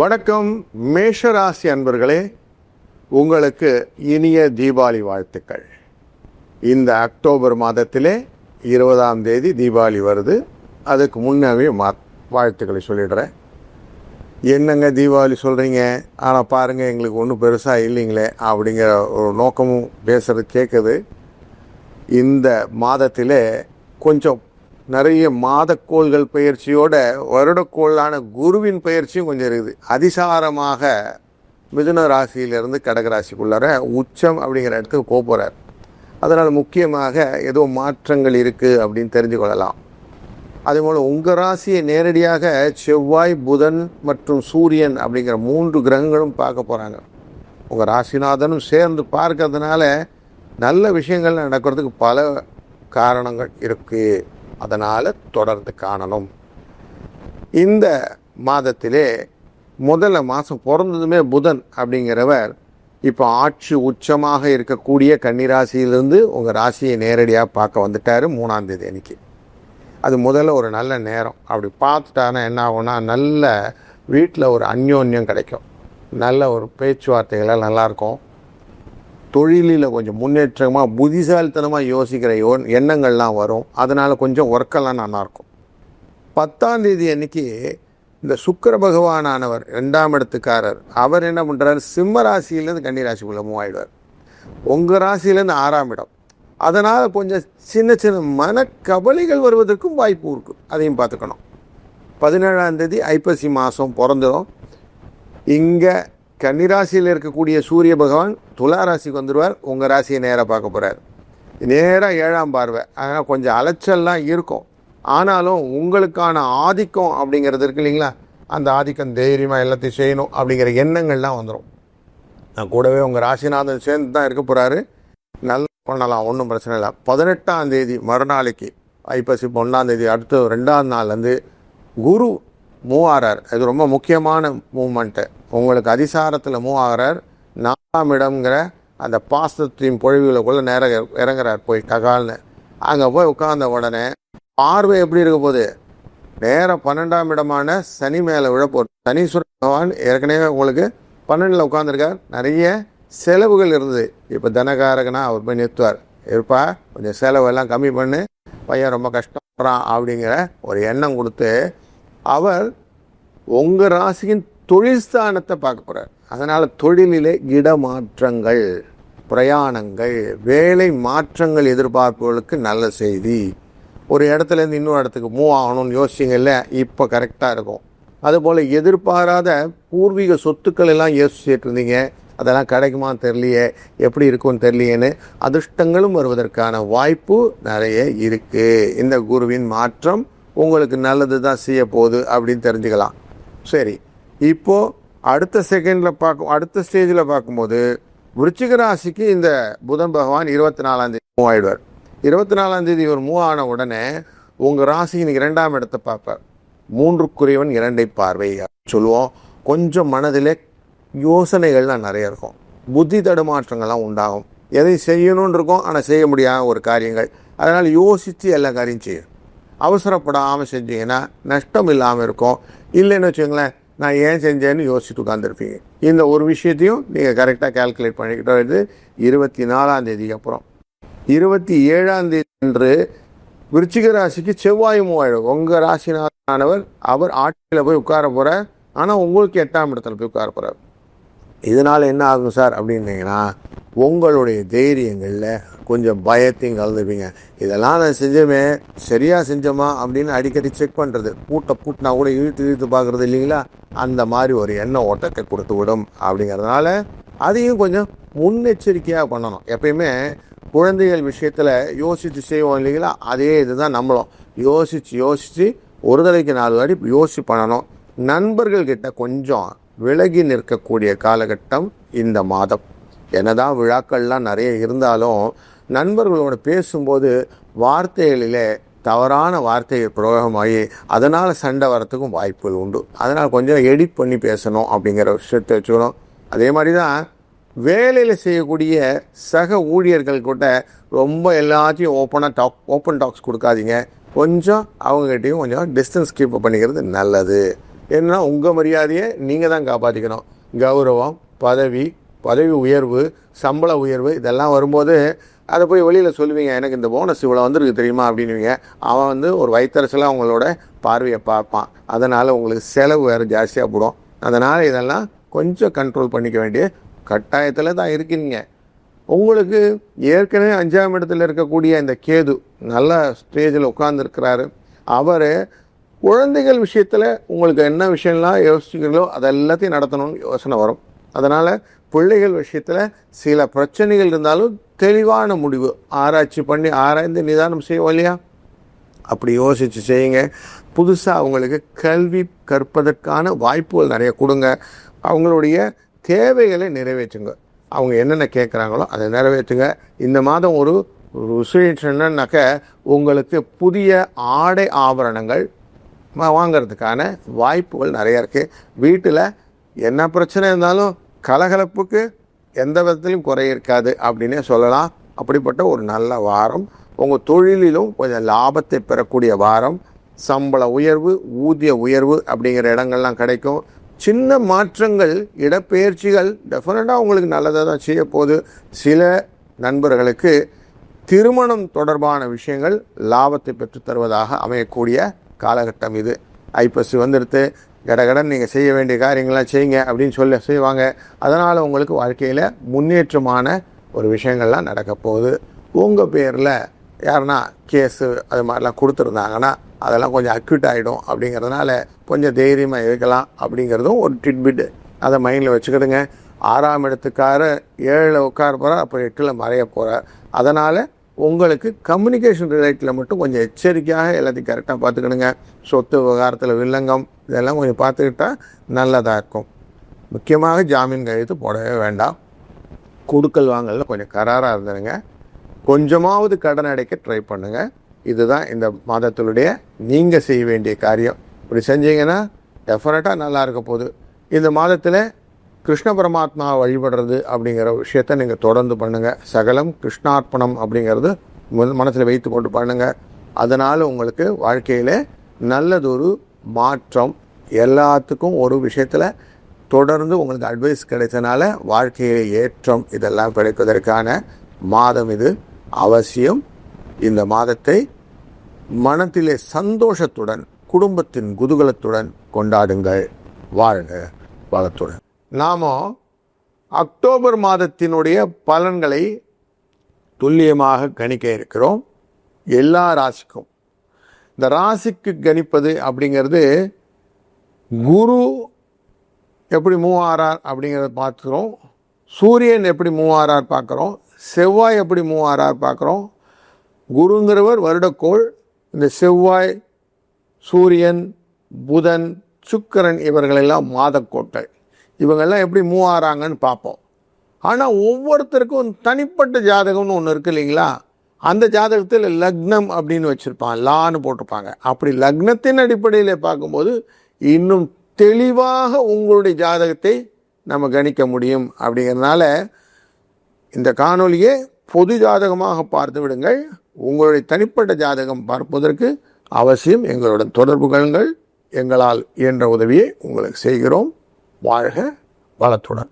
வணக்கம் மேஷராசி அன்பர்களே. உங்களுக்கு இனிய தீபாவளி வாழ்த்துக்கள். இந்த அக்டோபர் மாதத்திலே இருபதாம் தேதி தீபாவளி வருது. அதுக்கு முன்னாவே மா வாழ்த்துக்களை சொல்லிடுறேன். என்னங்க தீபாவளி சொல்கிறீங்க ஆனால் பாருங்கள் எங்களுக்கு ஒன்றும் பெருசாக இல்லைங்களே அப்படிங்கிற ஒரு நோக்கமும் பேசுகிறது கேட்குது இந்த மாதத்திலே கொஞ்சம் நிறைய மாதக்கோள்கள் பயிற்சியோட வருடக்கோளான குருவின் பயிற்சியும் கொஞ்சம் இருக்குது. அதிசாரமாக மிதுன ராசியிலிருந்து கடகராசிக்குள்ளார உச்சம் அப்படிங்கிற இடத்துக்கு போக போகிறார் அதனால் முக்கியமாக ஏதோ மாற்றங்கள் இருக்குது அப்படின்னு தெரிஞ்சு கொள்ளலாம் அதே போல் உங்கள் ராசியை நேரடியாக செவ்வாய் புதன் மற்றும் சூரியன் அப்படிங்கிற மூன்று கிரகங்களும் பார்க்க போகிறாங்க உங்கள் ராசிநாதனும் சேர்ந்து பார்க்கறதுனால நல்ல விஷயங்கள் நடக்கிறதுக்கு பல காரணங்கள் இருக்குது அதனால் தொடர்ந்து காணணும். இந்த மாதத்திலே முதல்ல மாதம் பிறந்ததுமே புதன் அப்படிங்கிறவர் இப்போ ஆட்சி உச்சமாக இருக்கக்கூடிய கன்னிராசியிலிருந்து உங்கள் ராசியை நேரடியாக பார்க்க வந்துட்டார் மூணாந்தேதி அன்னைக்கு. அது முதல்ல ஒரு நல்ல நேரம். அப்படி பார்த்துட்டானா என்ன ஆகும்னா நல்ல வீட்டில் ஒரு அந்யோன்யம் கிடைக்கும். நல்ல ஒரு பேச்சுவார்த்தைகளாக நல்லாயிருக்கும். தொழிலில் கொஞ்சம் முன்னேற்றமாக புத்திசாலித்தனமாக யோசிக்கிற யோ எண்ணங்கள்லாம் வரும். அதனால் கொஞ்சம் ஒர்க்கெல்லாம் நல்லாயிருக்கும் பத்தாம் தேதி அன்னைக்கு இந்த சுக்கர பகவானானவர் ரெண்டாம் இடத்துக்காரர் அவர் என்ன பண்ணுறாரு சிம்ம ராசியிலேருந்து கன்னி ராசிக்குள்ளே மூவ் ஆயிடுவார். உங்கள் ராசியிலேருந்து ஆறாம் இடம். அதனால் கொஞ்சம் சின்ன சின்ன மனக்கவலைகள் வருவதற்கும் வாய்ப்பு இருக்குது அதையும் பார்த்துக்கணும். பதினேழாம் தேதி ஐப்பசி மாதம் பிறந்துடும் இங்கே கன்னிராசியில் இருக்கக்கூடிய சூரிய பகவான் துலா ராசிக்கு வந்துடுவார் உங்கள் ராசியை நேராக பார்க்க போகிறார் நேராக ஏழாம் பார்வை. அதனால் கொஞ்சம் அலைச்சல்லாம் இருக்கும். ஆனாலும் உங்களுக்கான ஆதிக்கம் அப்படிங்கிறது இருக்கு இல்லைங்களா? அந்த ஆதிக்கம் தைரியமாக எல்லாத்தையும் செய்யணும் அப்படிங்கிற எண்ணங்கள்லாம் வந்துடும் நான் கூடவே உங்கள் ராசிநாதன் சேர்ந்து தான் இருக்க போகிறாரு நல்லா பண்ணலாம் ஒன்றும் பிரச்சனை இல்லை. பதினெட்டாம் தேதி மறுநாளைக்கு ஐப்பசி ஒன்றாம் தேதி அடுத்த ரெண்டாம் நாள்லேருந்து குரு மூவாரர் இது ரொம்ப முக்கியமான மூமெண்ட்டு உங்களுக்கு அதிசாரத்தில் மூவாரர் நாலாம் இடம்ங்கிற அந்த பாசத்தின் பொழிவுகளுக்குள்ளே நேர இறங்குறார் போய் ககால்னு. அங்கே போய் உட்கார்ந்த உடனே பார்வை எப்படி இருக்க போகுது? நேரம் பன்னெண்டாம் இடமான சனி மேலே விழப்போர் போகுது. சனீஸ்வர பகவான் ஏற்கனவே உங்களுக்கு பன்னெண்டில் உட்காந்துருக்கார் நிறைய செலவுகள் இருந்தது. இப்போ தனகாரகனா அவர் போய் நிறுத்துவார். இருப்பா கொஞ்சம் செலவெல்லாம் கம்மி பண்ணு. பையன் ரொம்ப கஷ்டப்படுறான் அப்படிங்கிற ஒரு எண்ணம் கொடுத்து அவர் உங்கள் ராசியின் தொழில் ஸ்தானத்தை பார்க்க போகிறார் அதனால் தொழிலிலே இடமாற்றங்கள் பிரயாணங்கள் வேலை மாற்றங்கள் எதிர்பார்ப்புகளுக்கு நல்ல செய்தி. ஒரு இடத்துலேருந்து இன்னொரு இடத்துக்கு மூவ் ஆகணும்னு யோசிச்சிங்கல்ல இப்போ கரெக்டாக இருக்கும். அதுபோல் எதிர்பாராத பூர்வீக சொத்துக்கள் எல்லாம் யோசிச்சுட்டு இருந்தீங்க. அதெல்லாம் கிடைக்குமான்னு தெரியலையே எப்படி இருக்கும்னு தெரியலையேன்னு அதிர்ஷ்டங்களும் வருவதற்கான வாய்ப்பு நிறைய இருக்குது இந்த குருவின் மாற்றம் உங்களுக்கு நல்லது தான் செய்ய போகுது அப்படின்னு தெரிஞ்சுக்கலாம். சரி இப்போது அடுத்த செகண்டில் பார்க்கும் அடுத்த ஸ்டேஜில் பார்க்கும்போது விருச்சிக ராசிக்கு இந்த புதன் பகவான் இருபத்தி நாலாந்தேதி மூவ் ஆயிடுவார். இருபத்தி நாலாந்தேதி இவர் மூவ் ஆன உடனே உங்கள் ராசியின் இரண்டாம் இடத்தை பார்ப்பார். மூன்றுக்குரியவன் இரண்டை பார்வை சொல்லுவோம். கொஞ்சம் மனதிலே யோசனைகள்லாம் நிறைய இருக்கும். புத்தி தடுமாற்றங்கள்லாம் உண்டாகும். எதை செய்யணும்னு இருக்கும் ஆனால் செய்ய முடியாத ஒரு காரியங்கள். அதனால் யோசித்து எல்லா காரியம் செய்யும் அவசரப்படாமல் செஞ்சீங்கன்னா நஷ்டம் இல்லாமல் இருக்கும். இல்லைன்னு வச்சுங்களேன் நான் ஏன் செஞ்சேன்னு யோசிச்சுட்டு உட்காந்துருப்பீங்க இந்த ஒரு விஷயத்தையும் நீங்கள் கரெக்டாக கால்குலேட் பண்ணிக்கிட்டோம் வருது இருபத்தி நாலாம் தேதிக்கு அப்புறம். இருபத்தி ஏழாம் தேதி அன்று விருச்சிக ராசிக்கு செவ்வாய் மூவாயிடும் உங்கள் ராசினானவர் அவர் ஆட்சியில் போய் உட்கார போகிறார் ஆனால் உங்களுக்கு எட்டாம் இடத்துல போய் உட்கார போகிறார் இதனால் என்ன ஆகும் சார் அப்படின்னீங்கன்னா உங்களுடைய தைரியங்களில் கொஞ்சம் பயத்தையும் கலந்துருப்பீங்க இதெல்லாம் நான் செஞ்சோமே சரியாக செஞ்சோமா அப்படின்னு அடிக்கடி செக் பண்ணுறது பூட்டை பூட்டினா கூட இழுத்து இழுத்து பார்க்குறது இல்லைங்களா? அந்த மாதிரி ஒரு எண்ண ஓட்டத்தை கொடுத்து விடும் அப்படிங்கிறதுனால அதையும் கொஞ்சம் முன்னெச்சரிக்கையாக பண்ணணும். எப்பயுமே குழந்தைகள் விஷயத்தில் யோசித்து செய்வோம் இல்லைங்களா? அதே இதுதான் நம்மளும். யோசித்து யோசித்து ஒரு தலைக்கு நாலு வாட்டி யோசிச்சு பண்ணணும். நண்பர்கள்கிட்ட கொஞ்சம் விலகி நிற்கக்கூடிய காலகட்டம் இந்த மாதம். என்னதான் விழாக்கள்லாம் நிறைய இருந்தாலும் நண்பர்களோட பேசும்போது வார்த்தைகளிலே தவறான வார்த்தைகள் பிரயோகமாகி அதனால் சண்டை வரத்துக்கும் வாய்ப்புகள் உண்டு. அதனால் கொஞ்சம் எடிட் பண்ணி பேசணும் அப்படிங்கிற விஷயத்தை வச்சுக்கணும். அதே மாதிரி தான் வேலையில் செய்யக்கூடிய சக ஊழியர்கள் கூட ரொம்ப எல்லாத்தையும் ஓப்பனாக டாக் ஓப்பன் டாக்ஸ் கொடுக்காதீங்க. கொஞ்சம் அவங்ககிட்டையும் கொஞ்சம் டிஸ்டன்ஸ் கீப் பண்ணிக்கிறது நல்லது. ஏன்னா உங்கள் மரியாதையை நீங்கள் தான் காப்பாற்றிக்கணும் கௌரவம் பதவி பதவி உயர்வு சம்பள உயர்வு இதெல்லாம் வரும்போது அதை போய் வெளியில் சொல்லுவீங்க எனக்கு இந்த போனஸ் இவ்வளோ வந்திருக்கு தெரியுமா அப்படின்னுவீங்க. அவன் வந்து ஒரு வைத்தரசலாக அவங்களோட பார்வையை பார்ப்பான். அதனால் உங்களுக்கு செலவு வேறு ஜாஸ்தியாக போடும். அதனால் இதெல்லாம் கொஞ்சம் கண்ட்ரோல் பண்ணிக்க வேண்டிய கட்டாயத்தில் தான் இருக்கீங்க. உங்களுக்கு ஏற்கனவே அஞ்சாம் இடத்துல இருக்கக்கூடிய இந்த கேது நல்ல ஸ்டேஜில் உட்காந்துருக்கிறாரு அவர் குழந்தைகள் விஷயத்தில் உங்களுக்கு என்ன விஷயம்லாம் யோசிக்கிறீங்களோ அது எல்லாத்தையும் நடத்தணும்னு யோசனை வரும். அதனால் பிள்ளைகள் விஷயத்தில் சில பிரச்சனைகள் இருந்தாலும் தெளிவான முடிவு. ஆராய்ச்சி பண்ணி ஆராய்ந்து நிதானம் செய்வோம் இல்லையா? அப்படி யோசித்து செய்யுங்க. புதுசாக அவங்களுக்கு கல்வி கற்பதற்கான வாய்ப்புகள் நிறைய கொடுங்க. அவங்களுடைய தேவைகளை நிறைவேற்றுங்க. அவங்க என்னென்ன கேட்குறாங்களோ அதை நிறைவேற்றுங்க. இந்த மாதம் ஒரு ஒரு விசேஷம் என்னன்னாக்க உங்களுக்கு புதிய ஆடை ஆபரணங்கள் வாங்கிறதுக்கான வாய்ப்புகள் நிறைய இருக்குது வீட்டில் என்ன பிரச்சனை இருந்தாலும் கலகலப்புக்கு எந்த விதத்திலையும் குறை இருக்காது அப்படின்னே சொல்லலாம். அப்படிப்பட்ட ஒரு நல்ல வாரம். உங்கள் தொழிலிலும் கொஞ்சம் லாபத்தை பெறக்கூடிய வாரம். சம்பள உயர்வு ஊதிய உயர்வு அப்படிங்கிற இடங்கள்லாம் கிடைக்கும். சின்ன மாற்றங்கள் இடப்பெயர்ச்சிகள் டெஃபினட்டாக உங்களுக்கு நல்லதாக தான் செய்ய போகுது. சில நண்பர்களுக்கு திருமணம் தொடர்பான விஷயங்கள் லாபத்தை பெற்றுத்தருவதாக அமையக்கூடிய காலகட்டம் இது. ஐப்பசி வந்துடுத்து கடகடன் நீங்கள் செய்ய வேண்டிய காரியங்கள்லாம் செய்யுங்க அப்படின்னு சொல்லி செய்வாங்க. அதனால் உங்களுக்கு வாழ்க்கையில் முன்னேற்றமான ஒரு விஷயங்கள்லாம் நடக்க போகுது. உங்கள் பேரில் யாருன்னா கேஸு அது மாதிரிலாம் கொடுத்துருந்தாங்கன்னா அதெல்லாம் கொஞ்சம் அக்யூட் ஆகிடும் அப்படிங்கிறதுனால கொஞ்சம் தைரியமாக இருக்கலாம் அப்படிங்கிறதும் ஒரு டிட்பிட் அதை மைண்டில் வச்சுக்கிடுங்க. ஆறாம் இடத்துக்கார ஏழில் உட்கார போகிறார் அப்புறம் எட்டில் மறைய போகிறார் அதனால் உங்களுக்கு கம்யூனிகேஷன் ரிலேட்டில் மட்டும் கொஞ்சம் எச்சரிக்கையாக எல்லாத்தையும் கரெக்டாக பார்த்துக்கணுங்க. சொத்து விவகாரத்தில் வில்லங்கம் இதெல்லாம் கொஞ்சம் பார்த்துக்கிட்டா நல்லதாக இருக்கும். முக்கியமாக ஜாமீன் கையெழுத்து போடவே வேண்டாம். கொடுக்கல் வாங்கல கொஞ்சம் கராராக இருந்துருங்க. கொஞ்சமாவது கடன் அடைக்க ட்ரை பண்ணுங்கள் இதுதான் இந்த மாதத்தினுடைய நீங்கள் செய்ய வேண்டிய காரியம். இப்படி செஞ்சீங்கன்னா டெஃபினட்டாக நல்லா இருக்க போகுது. இந்த மாதத்தில் கிருஷ்ண பரமாத்மா வழிபடுறது அப்படிங்கிற விஷயத்தை நீங்கள் தொடர்ந்து பண்ணுங்கள் சகலம் கிருஷ்ணார்ப்பணம் அப்படிங்கிறது மனசில் வைத்து கொண்டு பண்ணுங்கள் அதனால் உங்களுக்கு வாழ்க்கையில் நல்லதொரு மாற்றம் எல்லாத்துக்கும் ஒரு விஷயத்தில் தொடர்ந்து உங்களுக்கு அட்வைஸ் கிடைச்சனால வாழ்க்கையிலே ஏற்றம் இதெல்லாம் கிடைப்பதற்கான மாதம் இது. அவசியம் இந்த மாதத்தை மனத்திலே சந்தோஷத்துடன் குடும்பத்தின் குதூகலத்துடன் கொண்டாடுங்கள். வாழ்க வளத்துடன். நாம அக்டோபர் மாதத்தினுடைய பலன்களை துல்லியமாக கணிக்க இருக்கிறோம். எல்லா ராசிக்கும். இந்த ராசிக்கு கணிப்பது அப்படிங்கிறது குரு எப்படி மூவ் ஆறார் அப்படிங்கிறத பார்த்துக்கிறோம் சூரியன் எப்படி மூவ் ஆறார் பார்க்குறோம். செவ்வாய் எப்படி மூவ் ஆறார் பார்க்குறோம். குருங்கிறவர் வருடக்கோள். இந்த செவ்வாய் சூரியன் புதன் சுக்கிரன் இவர்களெல்லாம் மாதக்கோட்டை இவங்கெல்லாம் எப்படி மூவ் ஆகிறாங்கன்னு பார்ப்போம். ஆனால் ஒவ்வொருத்தருக்கும் தனிப்பட்ட ஜாதகம்னு ஒன்று இருக்கு இல்லைங்களா? அந்த ஜாதகத்தில் லக்னம் அப்படின்னு வச்சுருப்பான். லான்னு போட்டிருப்பாங்க. அப்படி லக்னத்தின் அடிப்படையில் பார்க்கும்போது இன்னும் தெளிவாக உங்களுடைய ஜாதகத்தை நம்ம கணிக்க முடியும். அப்படிங்கிறதுனால இந்த காணொலியை பொது ஜாதகமாக பார்த்து விடுங்கள். உங்களுடைய தனிப்பட்ட ஜாதகம் பார்ப்பதற்கு அவசியம் எங்களுடன் தொடர்பு கொள்ளுங்கள். எங்களால் இயன்ற உதவியை உங்களுக்கு செய்கிறோம். வாழ்க வளத்துடன்